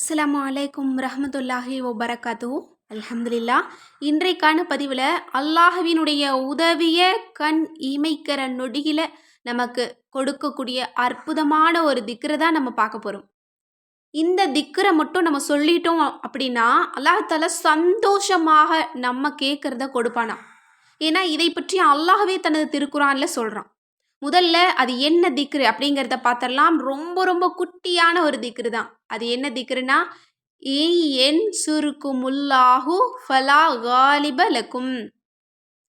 அஸ்லாம் அலைக்கும் ரஹமத்துல்லாஹி ஒபரகாத்து அல்ஹம்துலில்லா இன்றைக்கான பதிவில் அல்லாஹுவினுடைய உதவிய கண் இமைக்கிற நொடியில் நமக்கு கொடுக்கக்கூடிய அற்புதமான ஒரு திக்ரை தான் நம்ம பார்க்க போகிறோம் இந்த திக்ரை மட்டும் நம்ம சொல்லிட்டோம் அப்படின்னா அல்லாஹால சந்தோஷமாக நம்ம கேட்குறத கொடுப்பானா? ஏன்னா இதை பற்றி அல்லாஹவே தனது திருக்குறானில் சொல்கிறான் முதல்ல அது என்ன திக்ரு அப்படிங்கிறத பார்த்தரலாம் ரொம்ப ரொம்ப குட்டியான ஒரு திக்ரு தான். அது என்ன திக்ருனா என் சுருக்குமுல்லாஹு ஃபலா காலிப லக்கும்.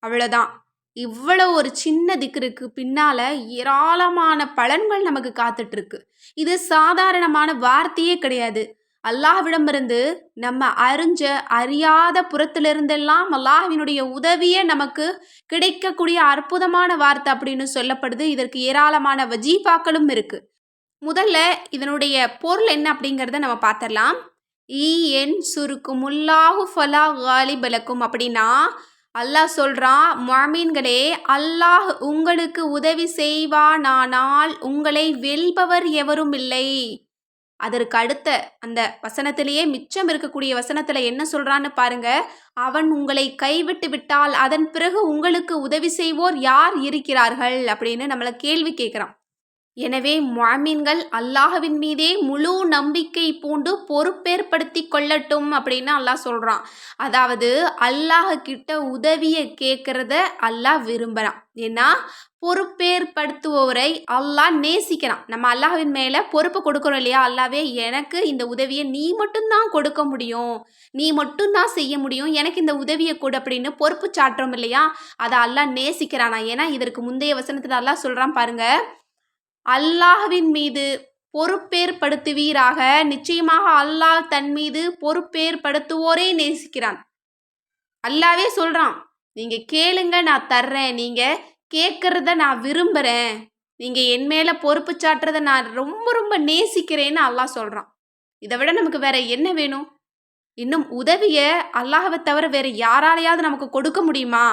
அவ்வளோதான் இவ்வளோ ஒரு சின்ன திக்ருக்கு பின்னால் ஏராளமான பலன்கள் நமக்கு காத்துட்ருக்கு இது சாதாரணமான வார்த்தையே கிடையாது. அல்லாஹ்விடமிருந்து நம்ம அறிஞ்ச அறியாத புறத்திலிருந்தெல்லாம் அல்லாஹ்வினுடைய உதவியே நமக்கு கிடைக்கக்கூடிய அற்புதமான வார்த்தை அப்படின்னு சொல்லப்படுது. இதற்கு ஏராளமான வஜீஃபாக்களும் இருக்கு. முதல்ல இதனுடைய பொருள் என்ன அப்படிங்கிறத நம்ம பார்த்துடலாம். ஈ என் சுருக்கும் முல்லாஹு ஃபலா காலிபலக்கும் அப்படின்னா அல்லாஹ் சொல்கிறான் மாமீன்களே அல்லாஹ் உங்களுக்கு உதவி செய்வானானால் உங்களை வெல்பவர் எவரும் இல்லை. அதற்கு அடுத்த அந்த வசனத்திலேயே மிச்சம் இருக்கக்கூடிய வசனத்தில் என்ன சொல்கிறான்னு பாருங்க. அவன் உங்களை கைவிட்டு விட்டால் அதன் பிறகு உங்களுக்கு உதவி செய்வோர் யார் இருக்கிறார்கள்? அப்படின்னு நம்மளை கேள்வி கேட்குறான். எனவே மாமீன்கள் அல்லாஹவின் மீதே முழு நம்பிக்கை பூண்டு பொறுப்பேற்படுத்தி கொள்ளட்டும் அப்படின்னு அல்லாஹ் சொல்கிறான் அதாவது அல்லாஹ் கிட்ட உதவியை கேட்குறத அல்லாஹ் விரும்புகிறான் ஏன்னா பொறுப்பேற்படுத்துவோரை அல்லாஹ் நேசிக்கிறான். நம்ம அல்லாஹின் மேலே பொறுப்பு கொடுக்குறோம் இல்லையா? அல்லாவே எனக்கு இந்த உதவியை நீ மட்டும்தான் கொடுக்க முடியும். நீ மட்டும்தான் செய்ய முடியும். எனக்கு இந்த உதவியை கொடு அப்படின்னு பொறுப்பு சாட்டுறோம் இல்லையா? அதை அல்லாஹ் நேசிக்கிறானா? ஏன்னா இதற்கு முந்தைய வசனத்தில் அல்லாஹ் சொல்கிறான் பாருங்கள் அல்லாஹ்வின் மீது பொறுப்பேற்படுத்துவீராக. நிச்சயமாக அல்லாஹ் தன் மீது பொறுப்பேற்படுத்துவோரே நேசிக்கிறான். அல்லாவே சொல்கிறான் நீங்கள் கேளுங்க நான் தர்றேன். நீங்கள் கேட்குறத நான் விரும்புகிறேன் நீங்கள் என் மேலே பொறுப்பு சாட்டுறத நான் ரொம்ப ரொம்ப நேசிக்கிறேன்னு அல்லாஹ் சொல்கிறான் இதை விட நமக்கு வேற என்ன வேணும்? இன்னும் உதவியை அல்லாஹவை தவிர வேற யாராலையாவது நமக்கு கொடுக்க முடியுமா?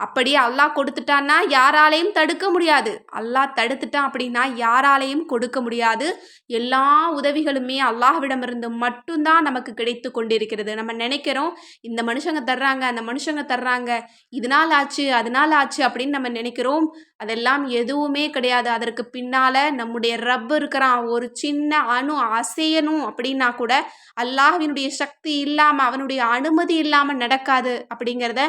அப்படியே அல்லாஹ் கொடுத்துட்டான்னா யாராலையும் தடுக்க முடியாது. அல்லாஹ் தடுத்துட்டான் அப்படின்னா யாராலையும் கொடுக்க முடியாது. எல்லா உதவிகளுமே அல்லாஹ்விடமிருந்து மட்டும்தான் நமக்கு கிடைத்து கொண்டிருக்கிறது. நம்ம நினைக்கிறோம் இந்த மனுஷங்க தர்றாங்க அந்த மனுஷங்க தர்றாங்க இதனால் ஆச்சு அதனால் ஆச்சு அப்படின்னு நம்ம நினைக்கிறோம். அதெல்லாம் எதுவுமே கிடையாது. அதற்கு பின்னால் நம்முடைய ரப் இருக்கிறான். ஒரு சின்ன அணு அசையணும் அப்படின்னா கூட அல்லாஹ்வினுடைய சக்தி இல்லாமல் அவனுடைய அனுமதி இல்லாமல் நடக்காது அப்படிங்கிறத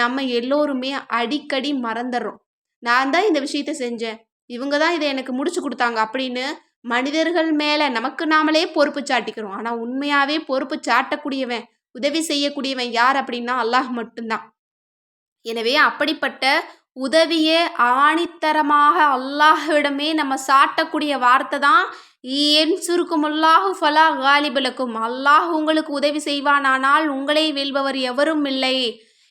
நம்ம எல்லோருமே அடிக்கடி மறந்துடுறோம். நான் தான் இந்த விஷயத்த செஞ்சேன். இவங்க தான் இதை எனக்கு முடிச்சு கொடுத்தாங்க அப்படின்னு மனிதர்கள் மேலே நமக்கு நாமளே பொறுப்பு சாட்டிக்கிறோம். ஆனால் உண்மையாகவே பொறுப்பு சாட்டக்கூடியவன் உதவி செய்யக்கூடியவன் யார் அப்படின்னா அல்லாஹ் மட்டும்தான். எனவே அப்படிப்பட்ட உதவியே ஆணித்தரமாக அல்லாஹ்விடமே நம்ம சாட்டக்கூடிய வார்த்தை தான் என் சுருக்கும் அல்லாஹு ஃபலா காலிபலக்கும் அல்லாஹ் உங்களுக்கு உதவி செய்வானானால் உங்களை வெல்பவர் எவரும் இல்லை.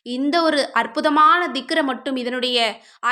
இந்த ஒரு அற்புதமான திக்கரை மட்டும் இதனுடைய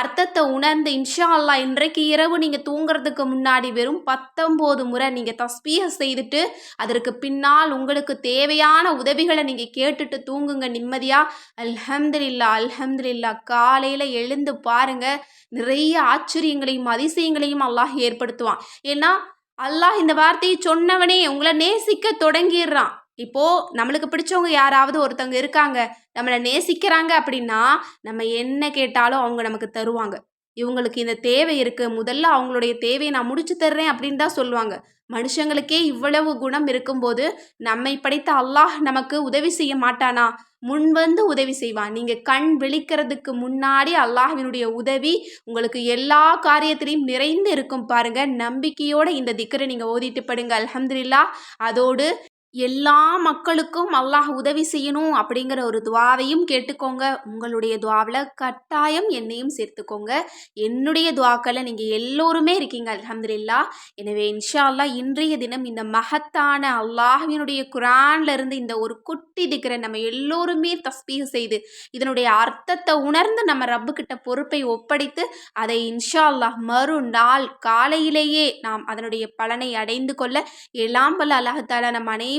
அர்த்தத்தை உணர்ந்து இன்ஷா அல்லா இன்றைக்கு இரவு நீங்கள் தூங்குறதுக்கு முன்னாடி வெறும் பத்தொம்போது முறை நீங்கள் தஸ்பீக செய்துட்டு அதற்கு பின்னால் உங்களுக்கு தேவையான உதவிகளை நீங்கள் கேட்டுட்டு தூங்குங்க நிம்மதியாக அல்ஹம்துல்லா அல்ஹம்துல்லா காலையில் எழுந்து பாருங்கள் நிறைய ஆச்சரியங்களையும் அதிசயங்களையும் அல்லாஹ் ஏற்படுத்துவான். ஏன்னா அல்லாஹ் இந்த வார்த்தையை சொன்னவனே உங்களை நேசிக்க தொடங்கிடுறான். இப்போது நம்மளுக்கு பிடிச்சவங்க யாராவது ஒருத்தவங்க இருக்காங்க நம்மளை நேசிக்கிறாங்க அப்படின்னா நம்ம என்ன கேட்டாலும் அவங்க நமக்கு தருவாங்க. இவங்களுக்கு இந்த தேவை இருக்குது முதல்ல அவங்களுடைய தேவையை நான் முடிச்சு தர்றேன் அப்படின்னு தான் சொல்லுவாங்க. மனுஷங்களுக்கே இவ்வளவு குணம் இருக்கும்போது நம்மை படைத்த அல்லாஹ் நமக்கு உதவி செய்ய மாட்டானா? முன் வந்து உதவி செய்வான். நீங்கள் கண் விழிக்கிறதுக்கு முன்னாடி அல்லாஹினுடைய உதவி உங்களுக்கு எல்லா காரியத்திலையும் நிறைந்து இருக்கும் பாருங்க. நம்பிக்கையோட இந்த திக்கரை நீங்கள் ஓதிட்டு படுங்க. அலமதுல்லா அதோடு எல்லா மக்களுக்கும் அல்லாஹ் உதவி செய்யணும் அப்படிங்கிற ஒரு துவாவையும் கேட்டுக்கோங்க. உங்களுடைய துவாவில் கட்டாயம் என்னையும் சேர்த்துக்கோங்க. என்னுடைய துவாக்களை நீங்கள் எல்லோருமே இருக்கீங்க அலமதுல்லா எனவே இன்ஷா அல்லா இன்றைய தினம் இந்த மகத்தான அல்லாஹினுடைய குரான்ல இருந்து இந்த ஒரு குட்டி திக்கிற நம்ம எல்லோருமே தஸ்பீக செய்து இதனுடைய அர்த்தத்தை உணர்ந்து நம்ம ரப்புக்கிட்ட பொறுப்பை ஒப்படைத்து அதை இன்ஷா அல்லாஹ் மறுநாள் காலையிலேயே நாம் அதனுடைய பலனை அடைந்து கொள்ள எல்லாம் வல்ல அல்லாஹால நம் அனைவரும்